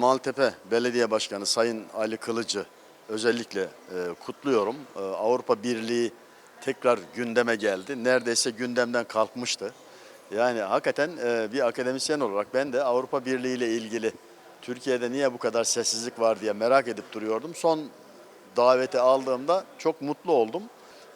Maltepe Belediye Başkanı Sayın Ali Kılıcı özellikle e, kutluyorum. E, Avrupa Birliği tekrar gündeme geldi. Neredeyse gündemden kalkmıştı. Yani hakikaten e, bir akademisyen olarak ben de Avrupa Birliği ile ilgili Türkiye'de niye bu kadar sessizlik var diye merak edip duruyordum. Son daveti aldığımda çok mutlu oldum.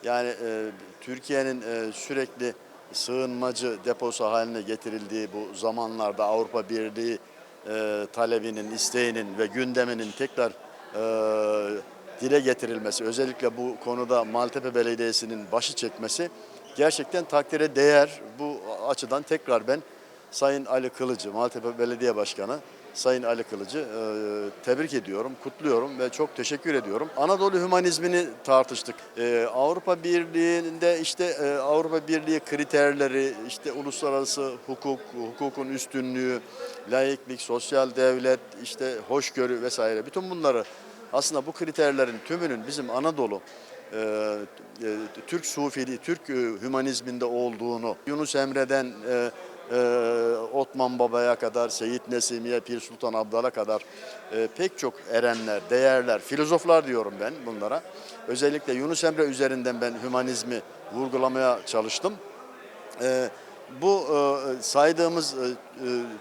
Yani e, Türkiye'nin e, sürekli sığınmacı deposu haline getirildiği bu zamanlarda Avrupa Birliği e, talebinin, isteğinin ve gündeminin tekrar e, dile getirilmesi, özellikle bu konuda Maltepe Belediyesi'nin başı çekmesi gerçekten takdire değer. Bu açıdan tekrar ben Sayın Ali Kılıcı, Maltepe Belediye Başkanı Sayın Ali Kılıcı e, tebrik ediyorum, kutluyorum ve çok teşekkür ediyorum. Anadolu hümanizmini tartıştık. E, Avrupa Birliği'nde işte e, Avrupa Birliği kriterleri, işte uluslararası hukuk, hukukun üstünlüğü, layıklık, sosyal devlet, işte hoşgörü vesaire bütün bunları aslında bu kriterlerin tümünün bizim Anadolu Türk Sufiliği, Türk hümanizminde olduğunu, Yunus Emre'den e, Otman Baba'ya kadar, Seyit Nesimiye, Pir Sultan Abdal'a kadar e, pek çok erenler, değerler, filozoflar diyorum ben bunlara. Özellikle Yunus Emre üzerinden ben hümanizmi vurgulamaya çalıştım. E, bu e, saydığımız e, e,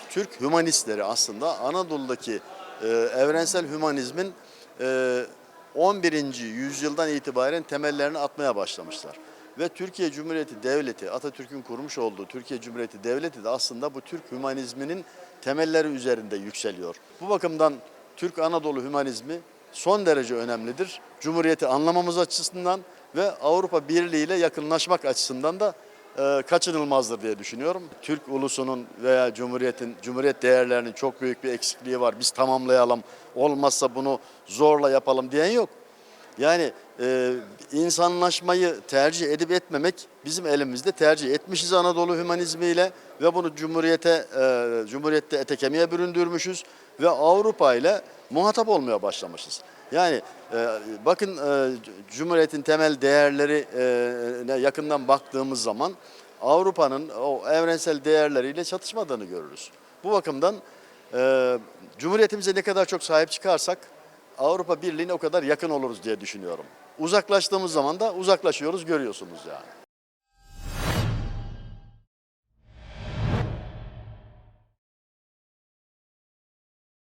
Türk hümanistleri aslında Anadolu'daki e, evrensel hümanizmin e, 11. yüzyıldan itibaren temellerini atmaya başlamışlar. Ve Türkiye Cumhuriyeti Devleti, Atatürk'ün kurmuş olduğu Türkiye Cumhuriyeti Devleti de aslında bu Türk hümanizminin temelleri üzerinde yükseliyor. Bu bakımdan Türk Anadolu hümanizmi son derece önemlidir. Cumhuriyeti anlamamız açısından ve Avrupa Birliği ile yakınlaşmak açısından da e, kaçınılmazdır diye düşünüyorum. Türk ulusunun veya Cumhuriyet'in, Cumhuriyet değerlerinin çok büyük bir eksikliği var. Biz tamamlayalım, olmazsa bunu zorla yapalım diyen yok. Yani e, insanlaşmayı tercih edip etmemek bizim elimizde tercih etmişiz Anadolu hümanizmiyle ve bunu Cumhuriyete, e, Cumhuriyette ete kemiğe büründürmüşüz ve Avrupa ile muhatap olmaya başlamışız. Yani e, bakın e, Cumhuriyet'in temel değerlerine yakından baktığımız zaman Avrupa'nın o evrensel değerleriyle çatışmadığını görürüz. Bu bakımdan e, Cumhuriyetimize ne kadar çok sahip çıkarsak Avrupa Birliği'ne o kadar yakın oluruz diye düşünüyorum. Uzaklaştığımız zaman da uzaklaşıyoruz görüyorsunuz yani.